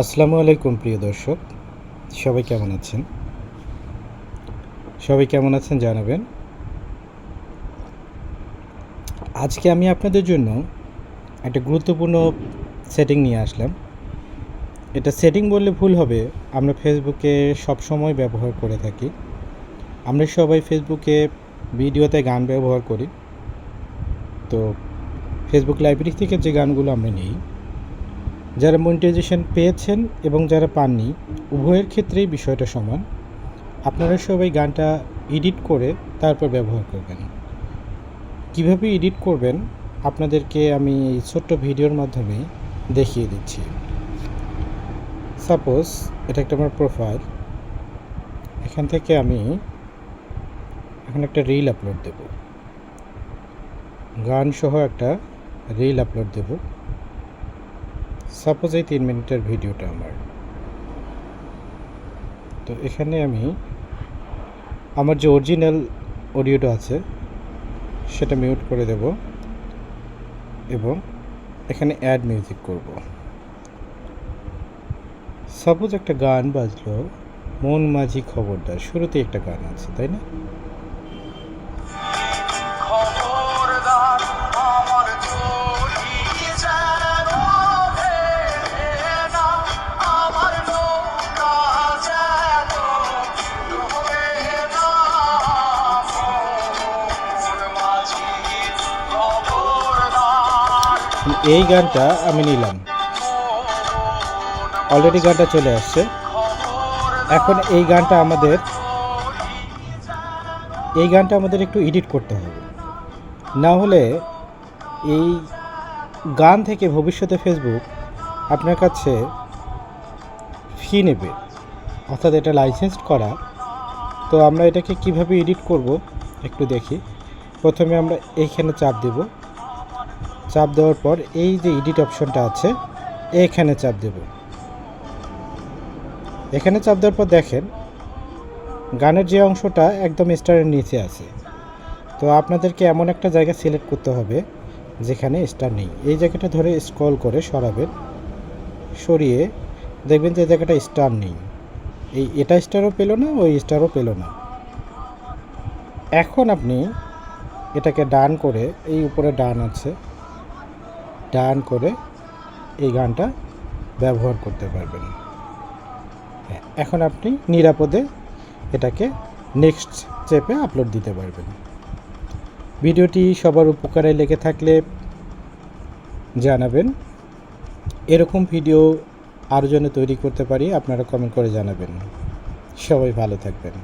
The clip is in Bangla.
আসসালামু আলাইকুম, প্রিয় দর্শক। সবাই কেমন আছেন? সবাই কেমন আছেন জানাবেন? আজকে আমি আপনাদের জন্য একটা গুরুত্বপূর্ণ সেটিং নিয়ে আসলাম। এটা সেটিং বললে ভুল হবে। আমরা ফেসবুকে সব সময় ব্যবহার করে থাকি। আমরা সবাই ফেসবুকে ভিডিওতে গান ব্যবহার করি। তো ফেসবুক লাইব্রেরি থেকে যে গানগুলো আমরা নিই যারা মনিটাইজেশন পেয়েছেন এবং যারা পাননি, উভয়ের ক্ষেত্রেই বিষয়টা সমান। আপনারা সবাই গানটা এডিট করে তারপর ব্যবহার করবেন। কীভাবে এডিট করবেন, আপনাদেরকে আমি এই ছোট্ট ভিডিওর মাধ্যমে দেখিয়ে দিচ্ছি। সাপোজ এটা একটা আমার প্রোফাইল এখান থেকে আমি এখন একটা রিল আপলোড দেব। গান সহ একটা রিল আপলোড দেবো। সাপোজ এই তিন মিনিটের ভিডিওটা আমার। তো এখানে আমি আমার যে অরিজিনাল অডিওটা আছে, সেটা মিউট করে দেব এবং এখানে অ্যাড মিউজিক করব। সাপোজ একটা গান বাজলো, মন মাঝি খবরদার শুরুতে একটা গান আছে, তাই না? এই গানটা আমি নিলাম। অলরেডি গানটা চলে আসছে। এখন এই গানটা আমাদের এই গানটা আমাদের একটু এডিট করতে হবে। না হলে এই গান থেকে ভবিষ্যতে ফেসবুক আপনার কাছে ফি নেবে। অর্থাৎ এটা লাইসেন্স করা। তো আমরা এটাকে কীভাবে এডিট করব একটু দেখি। প্রথমে আমরা এইখানে চাপ দেব। চাপ দেওয়ার পর এই যে এডিট অপশনটা আছে এইখানে চাপ দেব। এখানে চাপ দেওয়ার পর দেখেন, গানের যে অংশটা একদম স্টারের নিচে আছে। তো আপনাদেরকে এমন একটা জায়গা সিলেক্ট করতে হবে, যেখানে স্টার নেই। এই জায়গাটা ধরে স্ক্রল করে সরাবেন, সরিয়ে দেখবেন যে জায়গাটা স্টার নেই। এই এটা স্টারও পেল না, ওই স্টারও পেল না। এখন আপনি এটাকে ডান করে, এই উপরে ডান আছে ডান করে এই গানটা ব্যবহার করতে পারবেন। হ্যাঁ, এখন আপনি নিরাপদে এটাকে নেক্সট স্টেপে আপলোড দিতে পারবেন। ভিডিওটি সবার উপকারে লেগে থাকলে জানাবেন। এরকম ভিডিও আরও যেন তৈরি করতে পারি আপনারা কমেন্ট করে জানাবেন। সবাই ভালো থাকবেন।